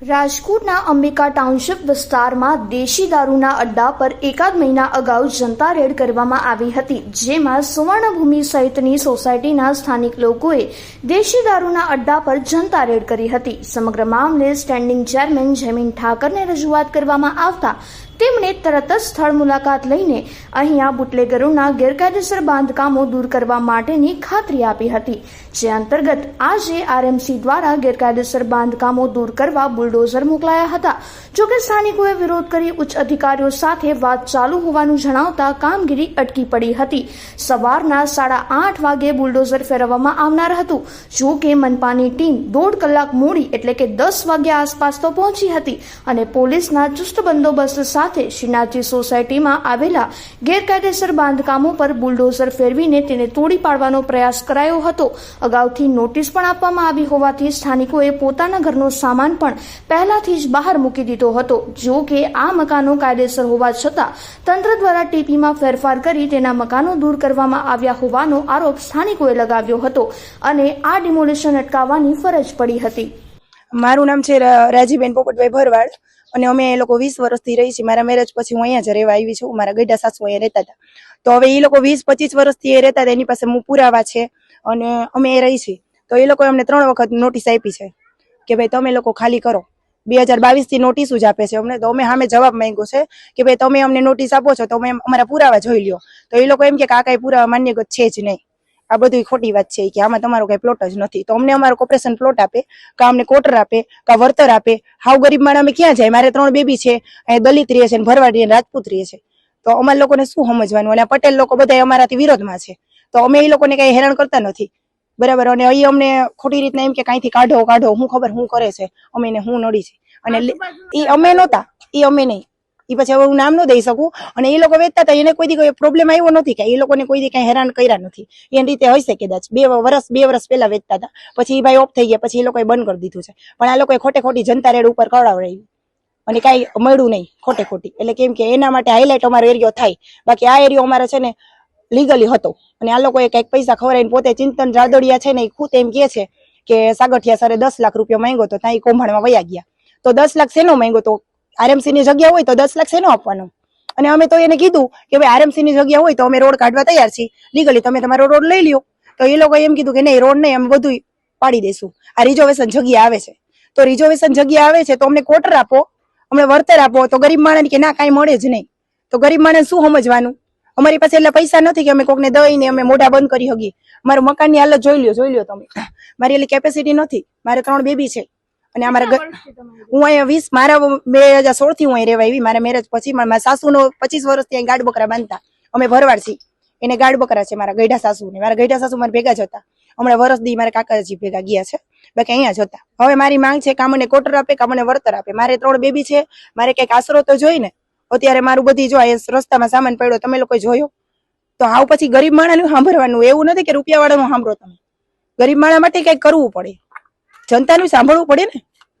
રાજકોટના અંબિકા ટાઉનશીપ વિસ્તારમાં દેશી દારૂના અડ્ડા પર એકાદ મહિના અગાઉ જનતા રેડ કરવામાં આવી હતી, જેમાં સુવર્ણભૂમિ સહિતની સોસાયટીના સ્થાનિક લોકોએ દેશી દારૂના અડ્ડા પર જનતા રેડ કરી હતી. સમગ્ર મામલે સ્ટેન્ડિંગ ચેરમેન જમીન ઠાકરને રજૂઆત કરવામાં આવતા તેમણે તરત જ સ્થળ મુલાકાત લઈને અહીંયા બુટલેગરોના ગેરકાયદેસર બાંધકામો દૂર કરવા માટેની ખાતરી આપી હતી, જે અંતર્ગત આજે આરએમસી દ્વારા ગેરકાયદેસર બાંધકામો દૂર કરવા બુલડોઝર મોકલાયા હતા. જોકે સ્થાનિકોએ વિરોધ કરી ઉચ્ચ અધિકારીઓ સાથે વાત ચાલુ હોવાનું જણાવતા કામગીરી અટકી પડી હતી. સવારના સાડા આઠ વાગે બુલડોઝર ફેરવવામાં આવનાર હતું. જો કે મનપાની ટીમ દોઢ કલાક મોડી એટલે કે દસ વાગ્યા આસપાસ તો પહોંચી હતી અને પોલીસના ચુસ્ત બંદોબસ્ત સાથે શ્રીનાથજી સોસાયટીમાં આવેલા ગેરકાયદેસર બાંધકામો પર બુલડોઝર ફેરવીને તેને તોડી પાડવાનો પ્રયાસ કરાયો હતો. અગાઉથી નોટિસ પણ આપવામાં આવી હોવાથી સ્થાનિકોએ પોતાના ઘરનો સામાન પણ પહેલાથી જ બહાર મૂકી દીધો હતો. જો કે આ મકાનો કાયદેસર હોવા છતાં તંત્ર દ્વારા ટીપીમાં ફેરફાર કરી તેના મકાનો દૂર કરવામાં આવ્યા હોવાનો આરોપ સ્થાનિકોએ લગાવ્યો હતો અને આ ડિમોલિશન અટકાવવાની ફરજ પડી હતી. મારું નામ છે રાજીબેન પોપટભાઈ ભરવાડ. અને અમે એ લોકો વીસ વર્ષથી રહી છીએ. મારા મેરેજ પછી હું અહીંયા જ રહેવા આવી છું. મારા ગઈડા સાસુ અહીંયા રહેતા હતા. તો હવે એ લોકો વીસ પચીસ વર્ષથી એ રહેતા હતા. એની પાસે હું પુરાવા છે અને અમે એ રહી છીએ. તો એ લોકોએ અમને ત્રણ વખત નોટિસ આપી છે કે ભાઈ તમે લોકો ખાલી કરો. બે હજાર બાવીસથી નોટિસ જ આપે છે અમને. તો અમે સામે જવાબ માંગ્યો છે કે ભાઈ તમે અમને નોટિસ આપો છો તો અમે અમારા પુરાવા જોઈ લ્યો. તો એ લોકો એમ કે આ કાંઈ પુરાવા માન્ય છે જ નહીં. આ બધી ખોટી વાત છે કે આમાં તમારો કઈ પ્લોટ જ નથી. તો અમને અમારો કોર્પોરેશન પ્લોટ આપે, કા અમને કોટર આપે, કા વળતર આપે. હાવ ગરીબ માણા અમે ક્યાં જાય? મારે ત્રણ બેબી છે અહીં દલિત રહે છે ભરવાડી રાજપૂત રહે છે. તો અમારા લોકોને શું સમજવાનું? અને પટેલ લોકો બધા અમારાથી વિરોધમાં છે. તો અમે એ લોકોને કઈ હેરાન કરતા નથી. બરાબર? અને અહીં અમને ખોટી રીતના એમ કે કાંઈથી કાઢો કાઢો, હું ખબર હું કરે છે? અમે એને હું નડી છે. અને એ અમે નહોતા એ અમે નહીં. એ પછી હવે હું નામ ન દઈ શકું. અને એ લોકો વેચતા હતા, એને કોઈ દી પ્રોબ્લેમ આવ્યો નથી કે એ લોકોને કોઈ દી કઈ હેરાન કર્યા નથી. એની રીતે હશે કદાચ. બે વર્ષ બે વર્ષ પહેલા વેચતા હતા. પછી એ ભાઈ ઓફ થઈ ગયા, પછી એ લોકોએ બંધ કરી દીધું છે. પણ આ લોકોએ ખોટે ખોટી જનતા રેડ ઉપર કવડાવડાવી. અને કાંઈ મળ્યું નહીં, ખોટે ખોટી. એટલે કેમ કે એના માટે હાઇલાઇટ અમારો એરિયો થાય. બાકી આ એરિયો અમારે છે ને લીગલી હતો. અને આ લોકોએ કંઈક પૈસા ખવડાવીને પોતે ચિંતન રાદડિયા છે ને એ ખુદ એમ કે છે કે સાગઠિયા સરે દસ લાખ રૂપિયા માંગ્યો તો ત્યાં કૌભાંડમાં વયા ગયા. તો દસ લાખ શેનો માંગ્યો તો? આરએમસી ની જગ્યા હોય તો દસ લાખ શેનો આપવાનો? અને અમે તો એને કીધું કે ભાઈ આરએમસી ની જગ્યા હોય તો અમે રોડ કાઢવા તૈયાર છીએ. લીગલી તમે તમારો રોડ લઈ લ્યો. તો એ લોકોએ એમ કીધું કે નહીં, રોડ નહીં, અમે બધું પાડી દઈશું. આ રિઝર્વેશન જગ્યા આવે છે. તો રિઝર્વેશન જગ્યા આવે છે તો અમને કોટર આપો. અમને વળતર આપો. તો ગરીબ માણસ કે ના, કાંઈ મળે જ નહીં. તો ગરીબ માણસ શું સમજવાનું? અમારી પાસે એટલા પૈસા નથી કે અમે કોકને દઈને અમે મોઢા બંધ કરી હગી મારું મકાનની હાલત જોઈ લ્યો જોઈ લ્યો તમે. મારી એટલી કેપેસિટી નથી. મારે ત્રણ બેબી છે. અને અમારા હું અહીંયા વીસ મારા બે હજાર સોળથી હું અહીં રહેવા આવી. મારા મેરેજ પછી મારા સાસુનો પચીસ વર્ષથી અહીં ગાઢ બકરા બાંધતા. અમે ભરવાડ છીએ. એને ગાઢ બકરા છે મારા ગઈઢા સાસુ ને મારા ગઈઢા સાસુ મારે ભેગા જ હતા. હમણાં વરસ દી મારા કાકાજી ભેગા ગયા છે. બાકી અહીંયા જ હતા. હવે મારી માંગ છે કે મને કોટર આપે કે મને વળતર આપે. મારે ત્રણ બેબી છે. મારે કંઈક આશરો તો જોઈ ને. અત્યારે મારું બધી જો આ રસ્તામાં સામાન પડ્યો તમે લોકો જોયો. તો હાવ પછી ગરીબ માણાનું સાંભળવાનું. એવું નથી કે રૂપિયા વાળાનું સાંભળો તમે. ગરીબ માણા માટે કંઈક કરવું પડે. જનતાનું સાંભળવું પડે ને?